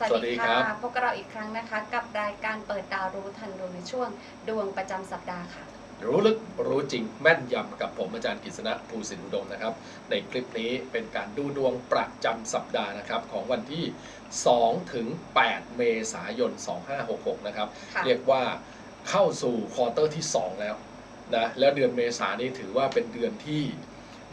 สวัสสวัสดีดีครัค่ะบพบกับเราอีกครั้งนะคะ กับรายการเปิดดาวรู้ทันดวงในช่วงดวงประจำสัปดาห์ค่ะ รู้ลึกรู้จริงแม่นยำกับผมอาจารย์กฤษณะภูสินอุดมนะครับ ในคลิปนี้เป็นการดูดวงประจำสัปดาห์นะครับของวันที่ 2 ถึง 8 เมษายน 2566 นะครับ ค่ะ เรียกว่าเข้าสู่ควอเตอร์ที่ 2 แล้วนะแล้วเดือนเมษานี้ถือว่าเป็นเดือนที่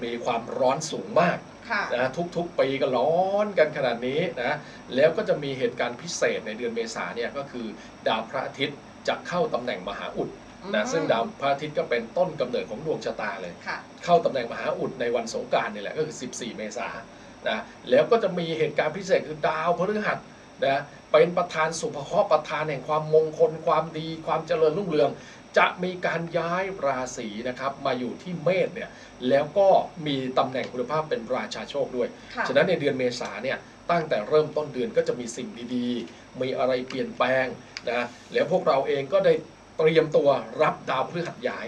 มีความร้อนสูงมากค่ะ นะทุกๆปีก็ร้อนกันขนาดนี้นะแล้วก็จะมีเหตุการณ์พิเศษในเดือนเมษาเนี่ยก็คือดาวพระอาทิตย์จะเข้าตำแหน่งมหาอุดนะซึ่งดาวพระอาทิตย์ก็เป็นต้นกำเนิดของดวงชะตาเลยค่ะเข้าตำแหน่งมหาอุดในวันสงกรารนี่แหละก็คือ 14 เมษายนนะแล้วก็จะมีเหตุการณ์พิเศษคือดาวพฤหัสนะเป็นประธานสุภเคราะห์ประธานแห่งความมงคลความดี ความเจริญรุ่งเรือง จะมีการย้ายราศีนะครับมาอยู่ที่เมษเนี่ยแล้วก็มีตำแหน่งคุณภาพเป็นราชาโชคด้วย ค่ะ ฉะนั้นในเดือนเมษาเนี่ยตั้งแต่เริ่มต้นเดือนก็จะมีสิ่งดีๆ มีอะไรเปลี่ยนแปลงนะแล้วพวกเราเองก็ได้เตรียมตัวรับดาวพฤหัสย้าย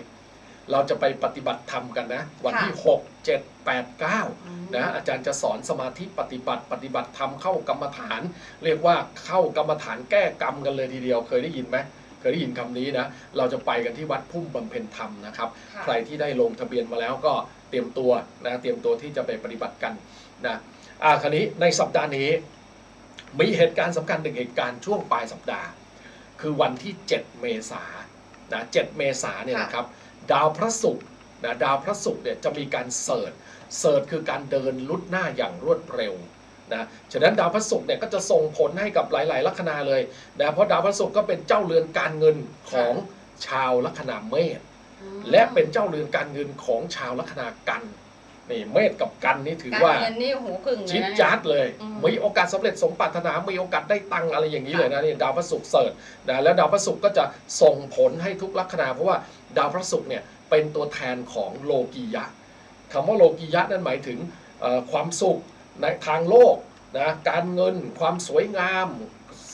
เราจะไปปฏิบัติธรรมกันนะ วันที่ 6 7 8 9นะอาจารย์จะสอนสมาธิปฏิบัติปฏิบัติธรรมเข้ากรรมฐาน เรียกว่าเข้ากรรมฐานแก้กรรมกันเลยทีเดียวเคยได้ยินไหม เคยได้ยินคำนี้นะ เราจะไปกันที่วัดพุ่มบำเพ็ญธรรมนะครับ ค่ะ ใครที่ได้ลงทะเบียนมาแล้วก็เตรียมตัวนะเตรียมตัวที่จะไปปฏิบัติกันนะอ่าคราวนี้ในสัปดาห์นี้ มีเหตุการณ์สำคัญหนึ่งเหตุการณ์ช่วงปลายสัปดาห์ คือวันที่ 7 เมษายนนะ7เมษายนเนี่ยค่ะ นะครับ ดาวพระศุกร์นะดาวพระศุกร์เนี่ยจะมีการเสิร์ชเสิร์ชคือการเดินลุดหน้าอย่างรวดเร็ว นะฉะนั้นดาวพระศุกร์เนี่ยก็จะส่งผลให้กับหลายๆ ลัคนาเลยนะเพราะดาวพระศุกร์ก็เป็นเจ้าเรือนการเงินของชาวลัคนาเมษอืมและเป็นเจ้าเรือนการเงินของชาวลัคนากันนี่เมษกับกันนี่ถือการว่าเงินนี่โอ้โหกึ่งเลยจิ๊ดนะจ๊าดเลยอืมมีโอกาสสำเร็จสมปรารถนา มีโอกาสได้ตังค์อะไรอย่างนี้ค่ะเลยนะนี่ดาวพระศุกร์เสิร์ชนะแล้วดาวพระศุกร์ก็จะส่งผลให้ทุกลัคนา เพราะว่าดาวพระศุกร์เนี่ยเป็นตัวแทนของโลกียะคำว่าโลกียะนั่นหมายถึงเอ่อความสุข ในทางโลกนะการเงินความสวยงาม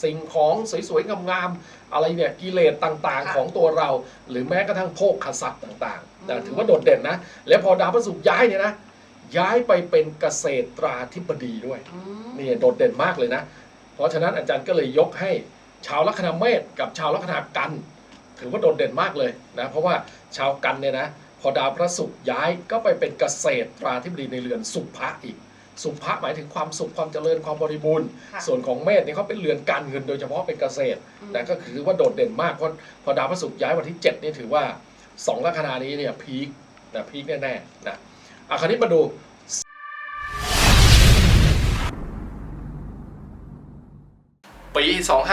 สิ่งของสวยๆงามๆอะไรเนี่ยกิเลสต่างๆค่ะของตัวเรา หรือแม้กระทั่งโภคทรัพย์ต่างๆนะอืมถือว่าโดดเด่นนะ แล้วพอดาวพระศุกร์ย้ายเนี่ยนะย้ายไปเป็นเกษตราธิบดีด้วยอืมนี่โดดเด่นมากเลยนะ เพราะฉะนั้นอาจารย์ก็เลยยกให้ชาวลัคนาเมษกับชาวลัคนากัน ถือว่าโดดเด่นมากเลยนะเพราะว่าชาวกันเนี่ยนะพอดาวพระศุกร์ย้ายก็ไปเป็นเกษตราธิบดีในเรือนสุภะอีก สุภะหมายถึงความสุขความเจริญความบริบูรณ์ค่ะส่วนของเมษเนี่ยเขาเป็นเรือนการเงินโดยเฉพาะเป็นเกษตรอืมนะก็คือว่าโดดเด่นมากเพราะพอดาวพระศุกร์ย้ายวันที่7นี่ถือว่าสองลัคนานี้เนี่ยพีคนะพีคแน่ๆนะอะคราวนี้มาดูปี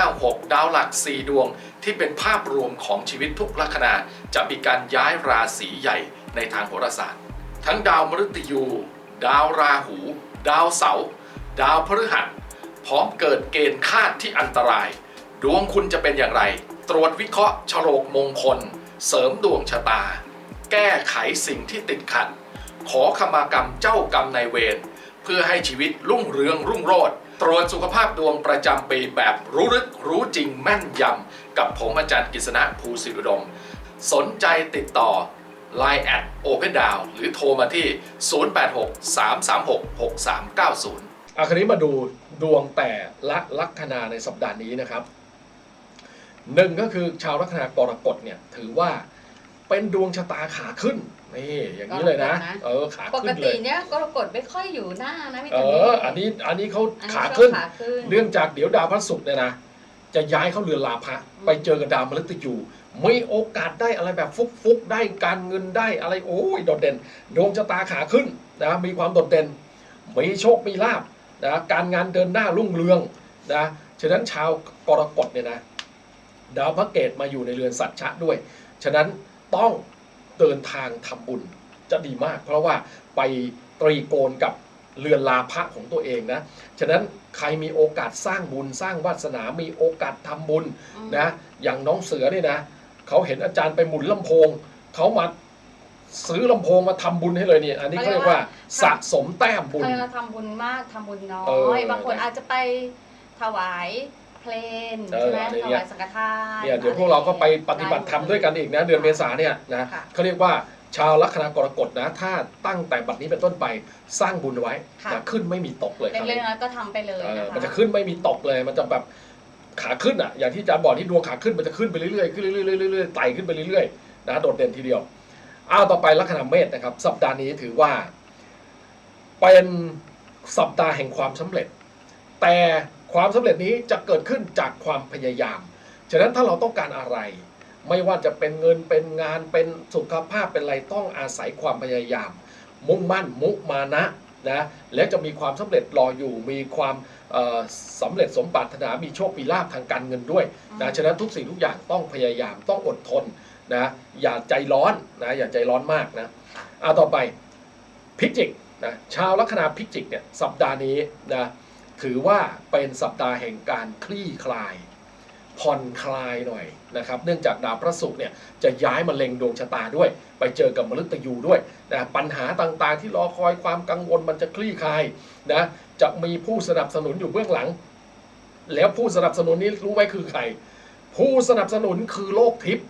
256 ดาวหลัก 4 ดวงที่เป็นภาพรวมของชีวิตทุกลัคนาจะมีการย้ายราศีใหญ่ในทางโหราศาสตร์ ทั้งดาวมฤตยู ดาวราหู ดาวเสาร์ดาวพฤหัส พร้อมเกิดเกณฑ์คาดที่อันตราย ดวงคุณจะเป็นอย่างไร ตรวจวิเคราะห์ฉลกมงคล เสริมดวงชะตา แก้ไขสิ่งที่ติดขัด ขอขมากรรมเจ้ากรรมนายเวรเพื่อให้ชีวิตรุ่งเรืองรุ่งโรจน์ตรวจสุขภาพดวงประจำปีแบบรู้ลึกรู้จริงแม่นยำกับผมอาจารย์กฤษณะภูสิริดม สนใจติดต่อ Line แอด Open Down หรือโทรมาที่ 0863366390อาคราวนี้มาดูดวงแต่ละลัคนาในสัปดาห์นี้นะครับหนึ่งก็คือชาวลัคนากรกฎเนี่ยถือว่าเป็นดวงชะตาขาขึ้นนี่อย่างนี้เลยนะกรกฎนะเออขาปกขึ้นเลติยเนี่ยกรกฎไม่ค่อยอยู่หน้านะพี่เอตัวออันนี้อันนี้เขาอันนี้ขาช่วงขึ้นขาขึ้น เนื่องจากเดี๋ยวดาวพระศุกร์เนี่ยนะ จะย้ายเข้าเรือนลาภะไปเจอกับดาวมฤตยูมีโอกาสได้อะไรแบบฟุกฟุกๆได้การเงินได้อะไรโอ้ยโดดเด่นดวงชะตาขาขึ้นนะมีความโดดเด่นมีโชคมีลาบนะการงานเดินหน้ารุ่งเรืองนะฉะนั้นชาวกรกฎเนี่ยนะดาวพระเกตมาอยู่ในเรือนสัตชะด้วย ฉะนั้นต้องเดินทางทำบุญจะดีมาก เพราะว่าไปตรีโกนกับ เรือนลาภะของตัวเองนะ ฉะนั้นใครมีโอกาสสร้างบุญสร้างวาสนา มีโอกาสทำบุญอืมนะ อย่างน้องเสือเนี่ยนะเขาเห็นอาจารย์ไปหมุนลำโพง เขามาซื้อลำโพงมาทำบุญให้เลยเนี่ย อันนี้เขาเรียกว่าสะสมแต้มบุญใครเราทำบุญมากทำบุญน้อเออย บางคนอาจจะไปถวายเพลนเออใช่ไหมอะไรถเงี้ยวายสังฆทานเนี่ยเดี๋ยวพวกเราก็ไปปฏิบัติธรรมด้วยกันอีกนะเดือนเมษาเนี่ยนะค่ะเขาเรียกว่า ชาวลัคนากรกฎนะ ถ้าตั้งแต่บัดนี้เป็นต้นไปสร้างบุญไว้ค่ะนะขึ้นไม่มีตกเลยคราวเล็กนี้ๆน้อยๆก็ทำไปเลยเออนะคะมันจะขึ้นไม่มีตกเลย มันจะแบบขาขึ้นอะ อย่างที่อาจารย์บอกที่ดวงขาขึ้นมันจะขึ้นไปเรื่อยๆขึ้นเรื่อยๆเรื่อยๆไต่ขึ้นไปเรื่อยๆนะโดดเด่นทีเดียวอ้าวต่อไปลัคนาเมษนะครับ สัปดาห์นี้ถือว่า เป็นสัปดาห์แห่งความสำเร็จ แต่ความสำเร็จนี้จะเกิดขึ้นจากความพยายาม ฉะนั้นถ้าเราต้องการอะไร ไม่ว่าจะเป็นเงินเป็นงานเป็นสุขภาพเป็นอะไรต้องอาศัยความพยายาม มุ่งมั่นมุมานะนะและจะมีความสำเร็จรออยู่มีความเอ่อสำเร็จสมปรารถนามีโชคมีลาภทางการเงินด้วยนะฉะนั้นทุกสิ่งทุกอย่างต้องพยายามต้องอดทนนะอย่าใจร้อนนะอย่าใจร้อนมากนะเอาต่อไปพิจิกนะชาวลัคนาพิจิกเนี่ยสัปดาห์นี้นะถือว่าเป็นสัปดาห์แห่งการคลี่คลาย ผ่อนคลายหน่อย นะครับเนื่องจากดาวพระศุกร์เนี่ยจะย้ายมาเล็งดวงชะตาด้วย ไปเจอกับมฤตยูด้วยนะปัญหาต่างๆ ที่รอคอยความกังวลมันจะคลี่คลายนะจะมีผู้สนับสนุนอยู่เบื้องหลัง แล้วผู้สนับสนุนนี้รู้ไหมคือใคร ผู้สนับสนุนคือโลกทิพย์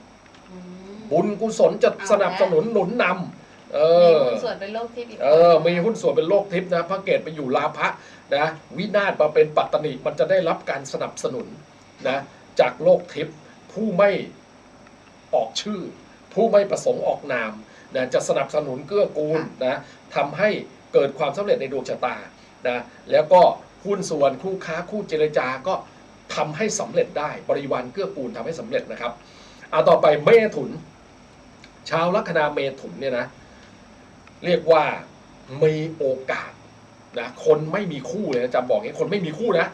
อืมบุญกุศลจะสนับสนุนหนุนนำเอมีอหุ้นส่วนเป็นโลกที่อีกเออมีหุ้นส่วนเป็นโลกทิพย์นะพระเกตไปอยู่ลาภะนะวินาศมาเป็นปัตตนิมันจะได้รับการสนับสนุนนะจากโลกทิพย์ ผู้ไม่ออกชื่อ ผู้ไม่ประสงค์ออกนามนะจะสนับสนุนเกื้อกูลนะทำให้เกิดความสำเร็จในดวงชะตานะแล้วก็หุ้นส่วนคู่ค้าคู่เจรจาก็ทำให้สำเร็จได้บริวารเกื้อกูลทำให้สำเร็จนะครับเอาต่อไปเมถุน ชาวลัคนาเมถุนเนี่ยนะเรียกว่ามีโอกาสนะคนไม่มีคู่เลยนะจำบอกงี้คนไม่มีคู่นะ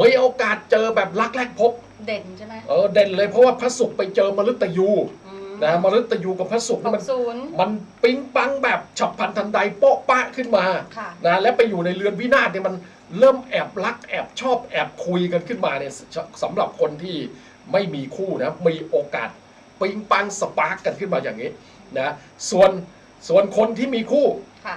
มีโอกาสเจอแบบรักแรกพบ เด่นใช่ไหมเออเด่นเลยเพราะว่าพระศุกร์ไปเจอมฤตยูอืมนะมฤตยูกับพระศุกร์หนี่กมันศูนย์ มันปิ๊งปังแบบฉับพลันทันใดโป๊ะปะขึ้นมาค่ะ นะและไปอยู่ในเรือนวินาศเนี่ยมันเริ่มแอบรักแอบชอบแอบคุยกันขึ้นมาเนี่ยสสำหรับคนที่ไม่มีคู่นะมีโอกาสปิ๊งปังสปาร์กกันขึ้นมาอย่างนี้นะส่วนส่วนคนที่มีคู่ ค่ะ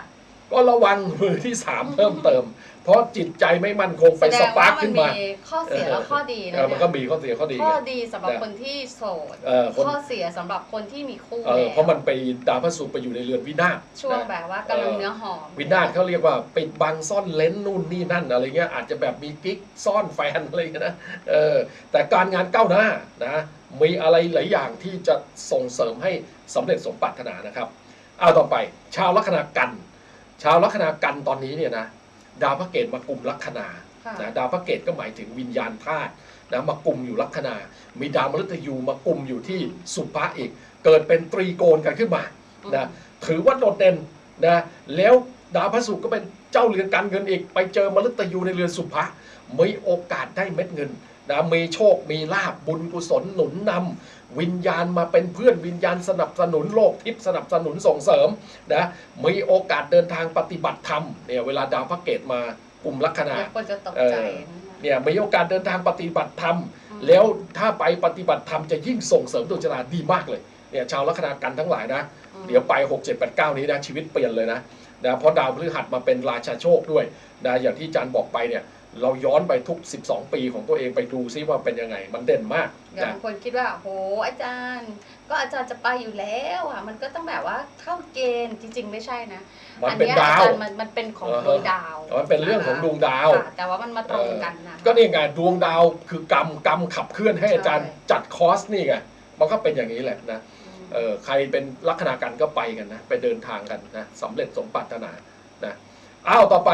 ก็ระวังมือที่สามเพิ่มเติม เพราะจิตใจไม่มั่นคงไปแสดสงปาว่าร์กมันขึ้นมีมาข้อเสียและข้อดีนะเออมันเนี่ยก็มีข้อเสียข้อดี ข้อไงดีสำหรับนะคนที่โสดเออคนข้อเสียสำหรับคนที่มีคู่เออแล้วเพราะมันไปดาวพระศุกร์ไปอยู่ในเรือนวินาศช่วงนะแบบว่ากำลังเนื้อหอมวินาศเขาเรียกว่าปิดบังซ่อนเลนนู่นนี่นั่นอะไรเงี้ยอาจจะแบบมีกิ๊กซ่อนแฟนอะไรเงี้ยนะเออแต่การงานก้าวหน้านะมีอะไรหลายอย่างที่จะส่งเสริมให้สำเร็จสมปรารถนานะครับเอาต่อไปชาวลัคนากัน ชาวลัคนากันตอนนี้เนี่ยนะ ดาวพระเกตมากลุ่มลัคนาค่ะนะดาวพระเกตก็หมายถึงวิญญาณธาตุนะมากลุ่มอยู่ลัคนา มีดาวมฤตยูมากลุ่มอยู่ที่สุภะอีก เกิดเป็นตรีโกณกันขึ้นมานะถือว่าโดดเด่นนะแล้วดาวพระศุกร์ก็เป็นเจ้าเรือนการเงินอีก ไปเจอมฤตยูในเรือนสุภะมีโอกาสได้เม็ดเงินนะมีโชคมีลาบบุญกุศลหนุนนำ วิญญาณมาเป็นเพื่อนวิญญาณสนับสนุนโลกทิพย์สนับสนุนส่งเสริมนะมีโอกาสเดินทางปฏิบัติธรรมเนี่ยเวลาดาวพระเกตมากลุ่มลัคนาเดี๋ยวคนจะตกเออใจเนี่ยมีโอกาสเดินทางปฏิบัติธรรมอืมแล้วถ้าไปปฏิบัติธรรมจะยิ่งส่งเสริมดวงชะตาดีมากเลยเนี่ยชาวลัคนากันทั้งหลายนะอืมเดี๋ยวไป 6 7 8 9 นี้นะชีวิตเปลี่ยนเลยนะนะเพราะดาวพฤหัสมาเป็นราชาโชคด้วยนะอย่างที่อาจารย์บอกไปเนี่ย เราย้อนไปทุก 12 ปีของตัวเองไปดูซิว่าเป็นยังไง มันเด่นมากเดี๋ยวนะบางคนคิดว่าโหอาจารย์ ก็อาจารย์จะไปอยู่แล้วอะมันก็ต้องแบบว่าเข้าเกณฑ์จริง ๆ ไม่ใช่นะมันเป็นอัยดาวอจรย์มันมันเป็นของเออดวงดาวมันเป็นเรื่องของดวงดาว ค่ะแต่ว่ามันมาตรงกันนะ ก็นี่ไงดวงดาวคือกรรมกรรมขับเคลื่อนให้อาจารย์ใช่จัดคอร์สนี่ไงมันก็เป็นอย่างนี้แหละนะมเออใครเป็นลัคนากันก็ไปกันนะ ไปเดินทางกันนะสำเร็จสมปรารถนานะอ้าวต่อไป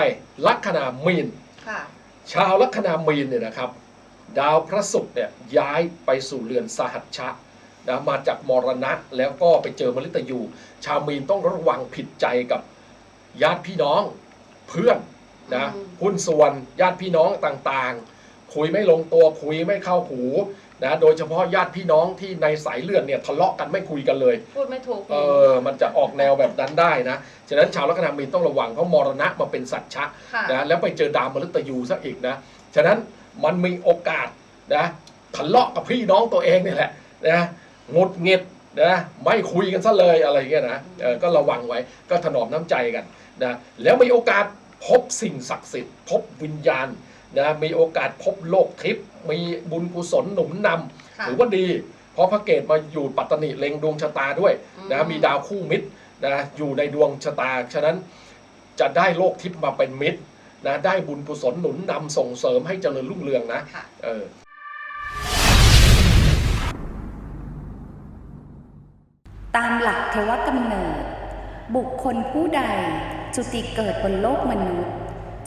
ลัคนามีน ค่ะ ชาวลัคนามีนเนี่ยนะครับ ดาวพระศุกร์เนี่ยย้ายไปสู่เรือนสหัชชะนะมาจากมรณะแล้วก็ไปเจอมฤตยู ชาวมีนต้องระวังผิดใจกับญาติพี่น้องเพื่อนนะอืมหุ้นส่วนญาติพี่น้องต่างๆ คุยไม่ลงตัวคุยไม่เข้าหูนะโดยเฉพาะญาติพี่น้องที่ในสายเลือดเนี่ยทะเลาะกันไม่คุยกันเลย พูดไม่ถูกเออมันจะออกแนวแบบนั้นได้นะ ฉะนั้นชาวลัคนามีนต้องระวังเพราะมรณะมาเป็นสัตว์ชะค่ะนะแล้วไปเจอดาวมฤตยูซะอีกนะฉะนั้นมันมีโอกาสนะทะเลาะกับพี่น้องตัวเองนี่แหละนะงดเงียดนะไม่คุยกันซะเลยอะไรเงี้ยนะเออก็ระวังไว้ก็ถนอมน้ำใจกันนะแล้วมีโอกาสพบสิ่งศักดิ์สิทธิ์ พบวิญญาณนะมีโอกาสพบโลกทิพย์มีบุญกุศลหนุนนำ ค่ะ ถือว่าดี เพราะพระเกตมาอยู่ปัตตนิเล็งดวงชะตาด้วยอืมนะมีดาวคู่มิตร นะอยู่ในดวงชะตา ฉะนั้นจะได้โลกทิพย์มาเป็นมิตรนะได้บุญกุศลหนุนนำส่งเสริมให้เจริญรุ่งเรืองนะค่ะ เออ ตามหลักเทวกำเนิด บุคคลผู้ใดจุติเกิดบนโลกมนุษย์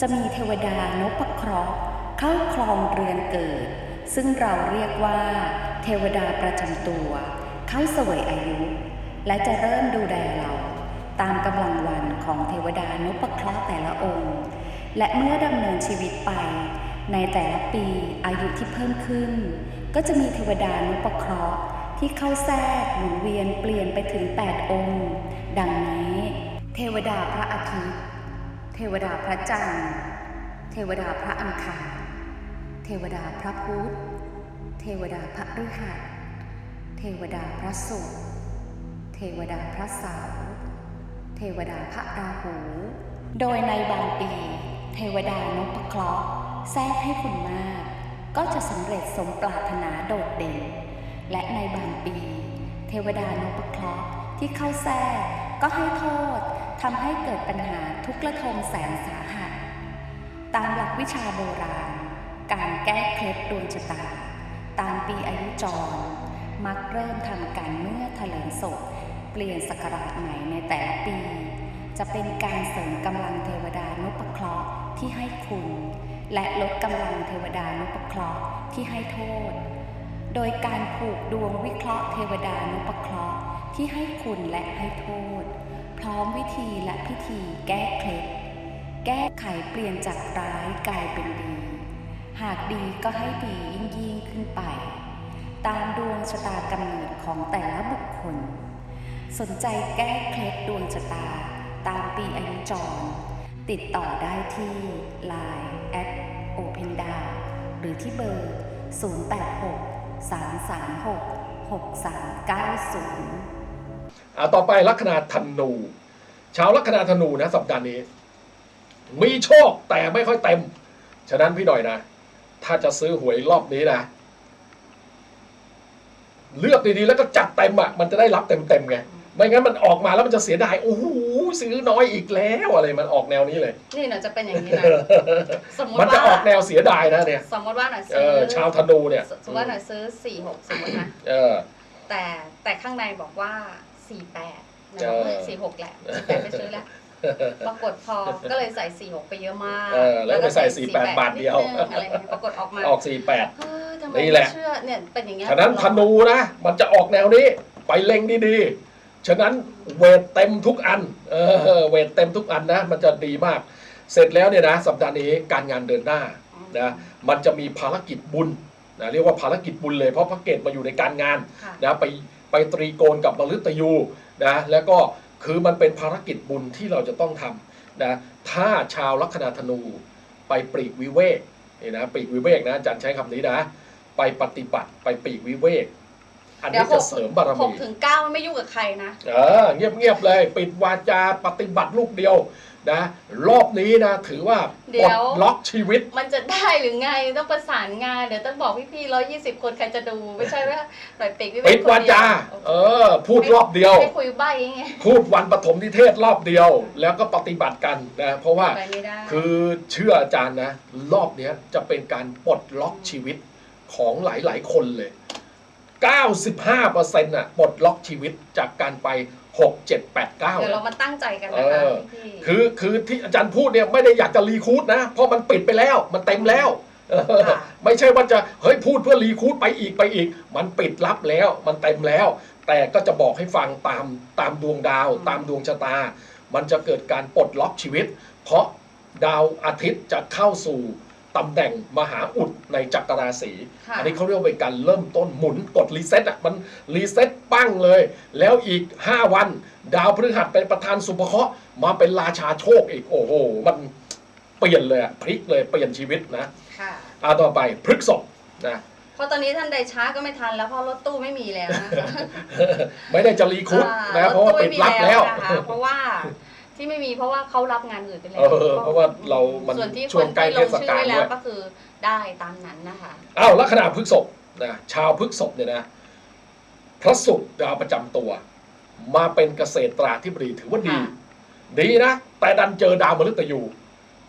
จะมีเทวดานพเคราะห์เข้าครองเรือนเกิด ซึ่งเราเรียกว่า เทวดาประจำตัว เข้าเสวยอายุ และจะเริ่มดูแลเรา ตามกำลังวันของเทวดานพเคราะห์แต่ละองค์ และเมื่อดำเนินชีวิตไป ในแต่ละปีอายุที่เพิ่มขึ้น ก็จะมีเทวดานพเคราะห์ที่เข้าแทรกหมุนเวียนเปลี่ยนไปถึง 8 องค์ ดังนี้ เทวดาพระอาทิตย์ เทวดาพระจันทร์ เทวดาพระอังคารเทวดาพระพุธ เทวดาพระฤหัส เทวดาพระศุกร์ เทวดาพระเสาร์ วดาพระราหู โดยในบางปี เทวดานพเคราะห์แทรกให้คุณมาก ก็จะสำเร็จสมปรารถนาโดดเด่น และในบางปี เทวดานพเคราะห์ที่เข้าแทรกก็ให้โทษทำให้เกิดปัญหาทุกข์ระทมแสนสาหัส ตามหลักวิชาโบราณ การแก้เคล็ดดวงชะตา ตามปีอายุจร มักเริ่มทำกันเมื่อถลิงศพ เปลี่ยนสกราชใหม่ในแต่ละปี จะเป็นการเสริมกำลังเทวดานุปเคราะห์ที่ให้คุณ และลดกำลังเทวดานุปเคราะห์ที่ให้โทษ โดยการผูกดวงวิเคราะห์เทวดานุปเคราะห์ที่ให้คุณและให้โทษ พร้อมวิธีและพิธีแก้เคล็ดแก้ไขเปลี่ยนจากร้ายกลายเป็นดี หากดีก็ให้ดียิ่งยิ่งขึ้นไป ตามดวงชะตากำเนิดของแต่ละบุคคล สนใจแก้เคล็ดดวงชะตา ตามปีอายุจร ติดต่อได้ที่ Line at Open d a หรือที่เบอร์ 086 336 6390อ่าต่อไปลัคนาธนูชาวลัคนาธนูนะสัปดาห์นี้ มีโชคแต่ไม่ค่อยเต็ม ฉะนั้นพี่หน่อยนะ ถ้าจะซื้อหวยรอบนี้นะเลือกดีๆ แล้วก็จัดเต็มอะ มันจะได้รับเต็มๆไง ไม่งั้นมันออกมาแล้วมันจะเสียดายโอ้โหซื้อน้อยอีกแล้วอะไรมันออกแนวนี้เลย นี่หนูจะเป็นอย่างนี้นะสมมมันติจะว่าออกแนวเสียดายนะเนี่ยสมมติว่าหน่อยเอซื้ออชาวธนูเนี่ยสมมติว่าหน่อยซื้อสี่หกสมมตินะเออ แต่แต่ข้างในบอกว่าสี่แปดเออ สี่หกแหละสี่แปดไม่ซื้อแล้ว ปรากฏพอก็เลยใส่สี่หกไปเยอะมากเออแล้วไปใส่48บาทเดียว นินึงอะไรอย่างเงี้ยปรากฏออกมาออกสี่แปดเฮ้ยทำไมนี่แหละไม่เชื่อเนี่ยเป็นอย่างเงี้ยฉะนั้นธนูนะ มันจะออกแนวนี้ ไปเล็งดีๆ ฉะนั้นเวทเต็มทุกอัน เออเวทเต็มทุกอันนะ มันจะดีมาก เสร็จแล้วเนี่ยนะ สัปดาห์นี้การงานเดินหน้านะ มันจะมีภารกิจบุญนะเรียกว่าภารกิจบุญเลยเพราะพระเกตมาอยู่ในการงานค่ะนะไปไปตรีโกณกับมฤตยูนะแล้วก็คือมันเป็นภารกิจบุญที่เราจะต้องทำนะถ้าชาวลัคนาธนูไปปลีกวิเวกนี่นะปลีกวิเวกนะอาจารย์ใช้คำนี้นะ ไปปฏิบัติไปปลีกวิเวก อันเดี๋ยนี้วหจะกเสริมบารหมีกถึงเก้าไม่ยุ่งกับใครนะ เออเงียบๆเลย ปิดวาจาปฏิบัติลูกเดียวนะรอบนี้นะถือว่าเดี๋ปลดยวล็อกชีวิต มันจะได้หรือไงต้องประสานงานเดี๋ยวต้องบอกพี่ๆร้อยยี่สิบคนใครจะดูไม่ใช่ว่าหน่อยปิกวิเวกปิดวาจาคนเอเดียวอพูดรอบเดียวไม่คุยใบไงพูดวันปฐมนิเทศรอบเดียว แล้วก็ปฏิบัติกันนะเพราะว่าไปไม่ได้คือเชื่ออาจารย์นะ รอบเนี้ยจะเป็นการปลดล็อกชีวิตของหลายๆ คนเลย 95%น่ะปลดล็อกชีวิตจากการไป 6 7 8 9 เดี๋ยวเรามาตั้งใจกันนะคะเออ พี่ๆคือคือที่อาจารย์พูดเนี่ยไม่ได้อยากจะรีคูดนะ เพราะมันปิดไปแล้วมันเต็มแล้วเออค่ะไม่ใช่ว่าจะเฮ้ยพูดเพื่อรีคูดไปอีกไปอีก มันปิดรับแล้วมันเต็มแล้ว แต่ก็จะบอกให้ฟังตามตามดวงดาว ตามดวงชะตา มันจะเกิดการปลดล็อกชีวิต เพราะดาวอาทิตย์จะเข้าสู่ ตำแหน่งมหาอุดในจักรราศีค่ะอันนี้เขาเรียกว่าเป็นการเริ่มต้นหมุนกดรีเซ็ตอะมันรีเซ็ตปั้งเลย แล้วอีก 5 วัน ดาวพฤหัสเป็นประธานสุภเคราะห์มาเป็นราชาโชคอีก โอ้โห มันเปลี่ยนเลยอะพลิกเลยเปลี่ยนชีวิตนะค่ะอ่าต่อไปพฤกษบนะเพราะตอนนี้ท่านใดช้าก็ไม่ทันแล้วเพราะรถตู้ไม่มีแล้วนะคะไม่ได้จะรีคูดอ่านะเพราะว่าปิดรับแล้วถตู้ไม่มีนะคะเพราะว่า ที่ไม่มีเพราะว่าเขารับงานอื่นไปแล้วเออเพราะว่าเรามันส่วนที่ช่วงใกล้คนที่ลงเทศชื่กาอลไว้แล้ด้ววยก็คือได้ตามนั้นนะคะ อ้าวลัคนาพฤกษบนะชาวพฤกษบเนี่ยนะพระศุกร์ดาวประจำตัว มาเป็นเกษตราธิบดีถือว่าดี ค่ะ ดีนะ แต่ดันเจอดาวมฤตยู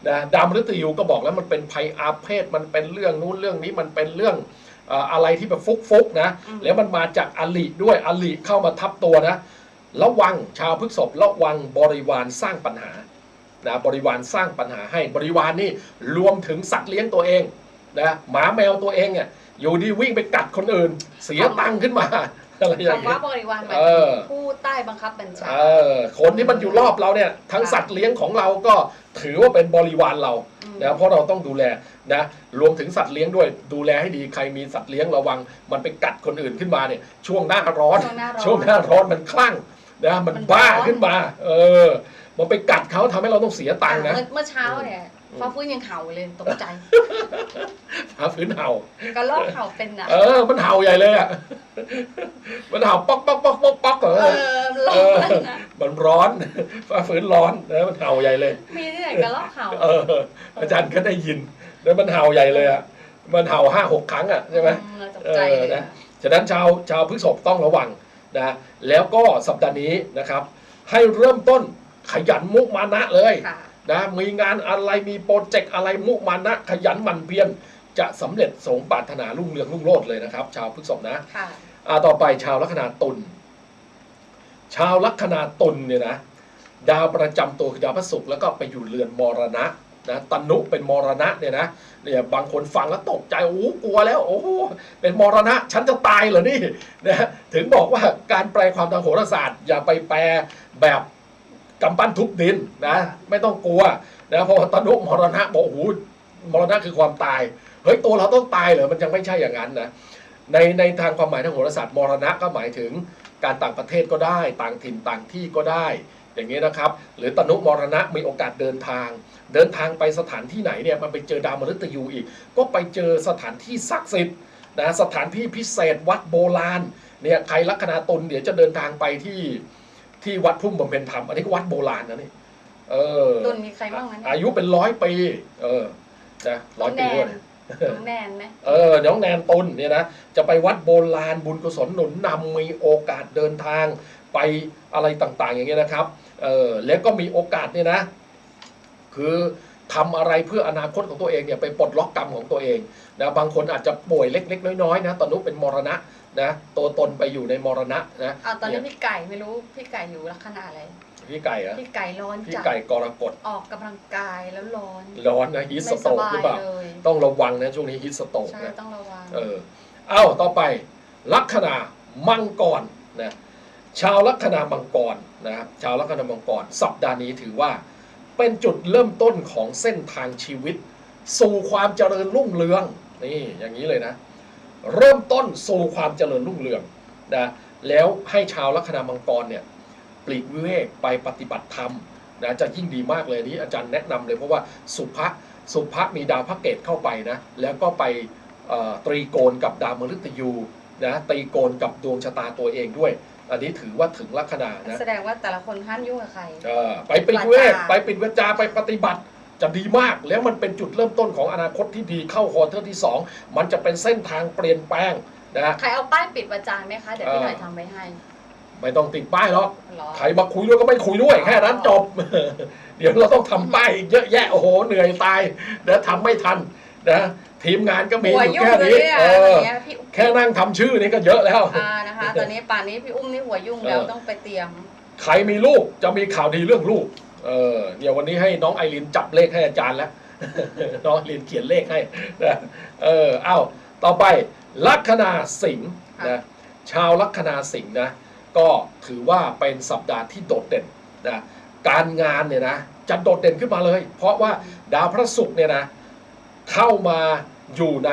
นะดาวมฤตยูก็บอกแล้วมันเป็นภัยอาเพศมันเป็นเรื่องนู้นเรื่องนี้มันเป็นเรื่องเอ่ออะไรที่แบบฟุกๆนะ อืม แล้วมันมาจากอลิด้วยอลิเข้ามาทับตัวนะ ระวังชาวพฤษภระวังบริวารสร้างปัญหานะบริวารสร้างปัญหาให้บริวารนี่รวมถึงสัตว์เลี้ยงตัวเองนะหมาแมวตัวเองเนี่ยอยู่ดีวิ่งไปกัดคนอื่น เสียตังค์ขึ้นมาอะไรอย่างคำเงี้ว่ายบริวารหมายเอถึองผู้ใต้บังคับบัญชาเออคนที่มันอยู่รอบเราเนี่ยทั้งค่ะสัตว์เลี้ยงของเราก็ถือว่าเป็นบริวารเราอืมนะเพราะเราต้องดูแลนะรวมถึงสัตว์เลี้ยงด้วยดูแลให้ดีใครมีสัตว์เลี้ยงระวัง มันไปกัดคนอื่นขึ้นมาเนี่ยช่วงหน้าร้อน ช่วงหน้าร้อนช่วงหน้าร้อนมันคลั่ง นะมันมันบ้าร้อนขึ้นมา เออ มันไปกัดเขาทำให้เราต้องเสียตังค์นะ เมื่อเมื่อเช้าเนี่ยอืมฟ้าฟื้นยังเห่าเลยตกใจหาพื้นเห่ากระลอกเห่าเป็นอะ เออ มันเห่าใหญ่เลยอะ มันเห่าป๊อกป๊อกป๊อกป๊อกป๊อกเหรเอออร้อนนะมันร้อนฟ้าฝืนร้อนนะมันเห่าใหญ่เลย มีที่ไหนกระลอกเห่า เออ อาจารย์ก็ได้ยิน แล้วมันเห่าใหญ่เลยอะ มันเห่าห้าหกครั้งอะใช่ไหมอืเราตกใจเลยเออนะฉะนั้นชาวชาวพฤษภต้องระวัง นะแล้วก็สัปดาห์นี้นะครับ ให้เริ่มต้นขยันมุมานะเลยค่ะนะมีงานอะไรมีโปรเจกต์อะไรมุมานะ ขยันหมั่นเพียรจะสำเร็จสมปรารถนารุ่งเรืองรุ่งโรจน์เลยนะครับ ชาวพฤษภนะค่ะ อ่าต่อไปชาวลัคนาตุลชาวลัคนาตุลเนี่ยนะดาวประจำตัวคือดาวพระศุกร์แล้วก็ไปอยู่เรือนมรณะ นะตนุเป็นมรณะเนี่ยนะเนี่ยบางคนฟังแล้วตกใจโอ้โหกลัวแล้วโอ้โหเป็นมรณะฉันจะตายเหรอนี่นะถึงบอกว่าการแปลความทางโหราศาสตร์ อย่าไปแปลแบบกำปั้นทุบดินนะไม่ต้องกลัวนะเพราะตนุมรณะบอกโอ้มรณะคือความตายเฮ้ยตัวเราต้องตายเหรอมันยังไม่ใช่อย่างนั้นนะในในทางความหมายทางโหราศาสตร์มรณะก็หมายถึงการต่างประเทศก็ได้ ต่างถิ่นต่างที่ก็ได้ อย่างนี้นะครับ หรือตนุมรณะมีโอกาสเดินทาง เดินทางไปสถานที่ไหนเนี่ยมันไปเจอดาวมฤตยูอีก ก็ไปเจอสถานที่ศักดิ์สิทธิ์นะสถานที่พิเศษวัดโบราณเนี่ยใครลัคนาตุลเดี๋ยวจะเดินทางไปที่ที่วัดพุ่มบำเพ็ญธรรมอันนี้ก็วัดโบราณนะนี่เออตุนมีใครบ้างนะเนี่ยอายุเป็นร้อยปี เออนะร้อยปีด้วยน้องแนนไหมเออ น้องแนนตุลเนี่ยนะ จะไปวัดโบราณบุญกุศลหนุนนำมีโอกาสเดินทางไปอะไรต่างๆ อย่างเงี้ยนะครับ เออแล้วก็มีโอกาสเนี่ยนะ คือทำอะไรเพื่ออนาคตของตัวเองเนี่ยไปปลดล็อกกรรมของตัวเองนะบางคนอาจจะป่วยเล็ก ๆ น้อยๆนะตอนนู้นเป็นมรณะนะตัวตนไปอยู่ในมรณะนะอ่าตอนนี้พี่ไก่ไม่รู้พี่ไก่อยู่ลักษณะอะไรพี่ไก่อะพี่ไก่ร้อนพี่จัดไก่กรกฎออกกำลังกายแล้วร้อนร้อนนะฮิตสไม่โตสกบาหรืยอเปล่าเลยต้องระวังนะช่วงนี้ฮิตสโตกใช่นะต้องระวังเออเอาต่อไปลัคนามังกรนะ ชาวลัคนามังกรนะครับชาวลัคนามังกร สัปดาห์นี้ถือว่าเป็นจุดเริ่มต้นของเส้นทางชีวิต สู่ความเจริญรุ่งเรืองนี่อย่างนี้เลยนะ เริ่มต้นสู่ความเจริญรุ่งเรืองนะแล้วให้ชาวลัคนามังกรเนี่ยปลีกวิเวกไปปฏิบัติธรรมนะจะยิ่งดีมากเลยนี้อาจารย์แนะนำเลยเพราะว่าสุภะสุภะมีดาวพระเกตเข้าไปนะแล้วก็ไปตรีโกณกับดาวมฤตยูนะตรีโกณกับดวงชะตาตัวเองด้วย อันนี้ถือว่าถึงลัคนานะแสดงว่าแต่ละคนห้ามยุ่งกับใครเออไปปลีกวิเวกวาจาไปปิดวาจาไปปฏิบัติจะดีมากแล้วมันเป็นจุดเริ่มต้นของอนาคตที่ดีเข้าควอเตอร์ที่สองมันจะเป็นเส้นทางเปลี่ยนแปลงนะใครเอาป้ายปิดประจานไหมคะ เดี๋ยวพี่เออหน่อยทำไปให้ ไม่ต้องติดป้ายหรอกเหรอใครมาคุยด้วยก็ไม่คุยด้วยแค่นั้นจบ เดี๋ยวเราต้องทำป้ายอีกเยอะแยะโอ้โหเหนื่อยตายเดี๋ยวทำไม่ทัน นะทีมงานก็มีหัวอยู่ยุ่งแค่เลยนี้เนี่ยเออเนี่ยพี่อุ๊บแค่นั่งทำชื่อนี่ก็เยอะแล้ว อ่านะคะ ตอนนี้ป่านนี้พี่อุ้มนี่หัวยุ่งแล้วเออ ต้องไปเตรียม ใครมีลูกจะมีข่าวดีเรื่องลูก เออเดี๋ยววันนี้ให้น้องไอรินจับเลขให้อาจารย์แล้ว น้องไอรินเขียนเลขให้นะเออเอ้าต่อไปลัคนาสิงห์นะชาวลัคนาสิงห์นะก็ถือว่าเป็นสัปดาห์ที่โดดเด่นนะการงานเนี่ยนะจะโดดเด่นขึ้นมาเลย เพราะว่าดาวพระศุกร์เนี่ยนะ เข้ามาอยู่ใน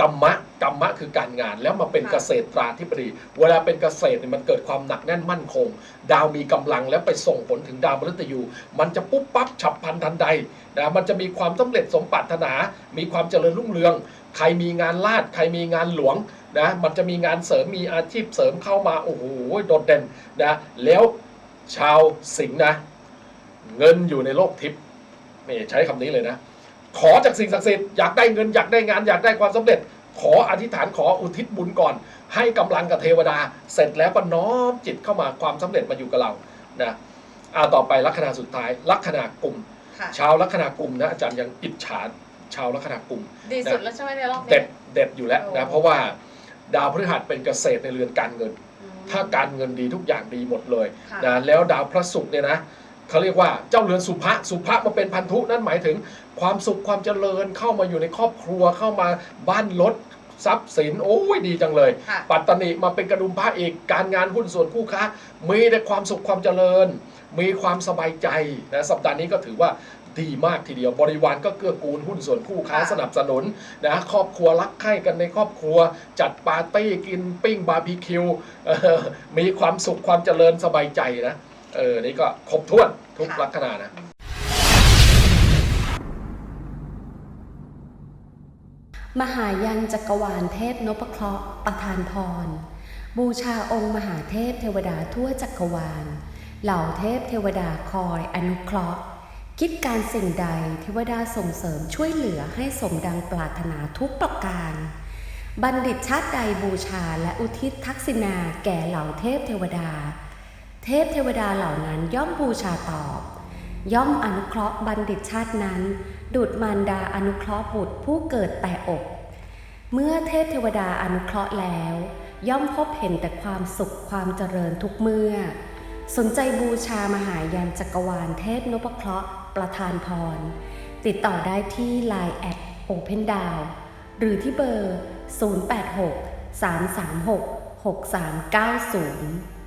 กรรมะกรรมะคือการงาน แล้วมาเป็นค่ะเกษตราธิบดี เวลาเป็นเกษตรเนี่ยมันเกิดความหนักแน่นมั่นคง ดาวมีกำลังแล้วไปส่งผลถึงดาวมฤตยู มันจะปุ๊บปั๊บฉับพลันทันใดนะมันจะมีความสำเร็จสมปรารถนา มีความเจริญรุ่งเรือง ใครมีงานลาด ใครมีงานหลวงนะมันจะมีงานเสริมมีอาชีพเสริมเข้ามาโอ้โหโดดเด่นนะแล้วชาวสิงห์นะ เงินอยู่ในโลกทิพย์นี่ใช้คำนี้เลยนะ ขอจากสิ่งศักดิ์สิทธิ์อยากได้เงินอยากได้งานอยากได้ความสำเร็จ ขออธิษฐานขออุทิศบุญก่อน ให้กำลังกับเทวดา เสร็จแล้วก็น้อมจิตเข้ามาความสำเร็จมาอยู่กับเรานะอ่าต่อไปลัคนาสุดท้าย ลัคนากลุ่มค่ะชาวลัคนากลุ่มนะอาจารย์ยังอิจฉาชาวลัคนากลุ่มดีสุดแล้วใช่ไหมในรอบเด็นี้ดเด็ดอยู่แล้วโอ้นะเพราะว่าดาวพฤหัสเป็นเกษตรในเรือนการเงินอืมถ้าการเงินดีทุกอย่างดีหมดเลยค่ะนะแล้วดาวพระศุกร์เนี่ยนะ เขาเรียกว่าเจ้าเรือนสุภะสุภะมาเป็นพันธุนั่นหมายถึงความสุขความเจริญเข้ามาอยู่ในครอบครัวเข้ามาบ้านรถทรัพย์สินโอ้ยดีจังเลย ค่ะ ปัตตานีมาเป็นกระดุมพระเอกการงานหุ้นส่วนคู่ค้ามีแต่ความสุขความเจริญ มีความสบายใจนะสัปดาห์นี้ก็ถือว่าดีมากทีเดียวบริวารก็เกื้อกูลหุ้นส่วนคู่ค้าค่ะ สนับสนุนนะครอบครัวรักใคร่กันในครอบครัว จัดปาร์ตี้กินปิ้งบาร์บีคิวเออมีความสุขความเจริญสบายใจนะ เออ นี่ก็ครบถ้วนทุกลัคนานะมหายันจักรวาลเทพนพเคราะห์ประทานพร บูชาองค์มหาเทพเทวดาทั่วจักรวาล เหล่าเทพเทวดาคอยอนุเคราะห์ คิดการสิ่งใดเทวดาส่งเสริมช่วยเหลือให้สมดังปรารถนาทุกประการ บัณฑิตชาติใดบูชาและอุทิศทักษิณาแก่เหล่าเทพเทวดา เทพเทวดาเหล่านั้นย่อมบูชาตอบ ย่อมอนุเคราะห์บัณฑิตชาตินั้น ดุจมารดาอนุเคราะห์บุตรผู้เกิดแต่อก เมื่อเทพเทวดาอนุเคราะห์แล้ว ย่อมพบเห็นแต่ความสุขความเจริญทุกเมื่อ สนใจบูชามหายันจักรวาลเทพนพเคราะห์ประทานพร ติดต่อได้ที่ Line แอด Open d o w n หรือที่เบอร์ 086 336 6390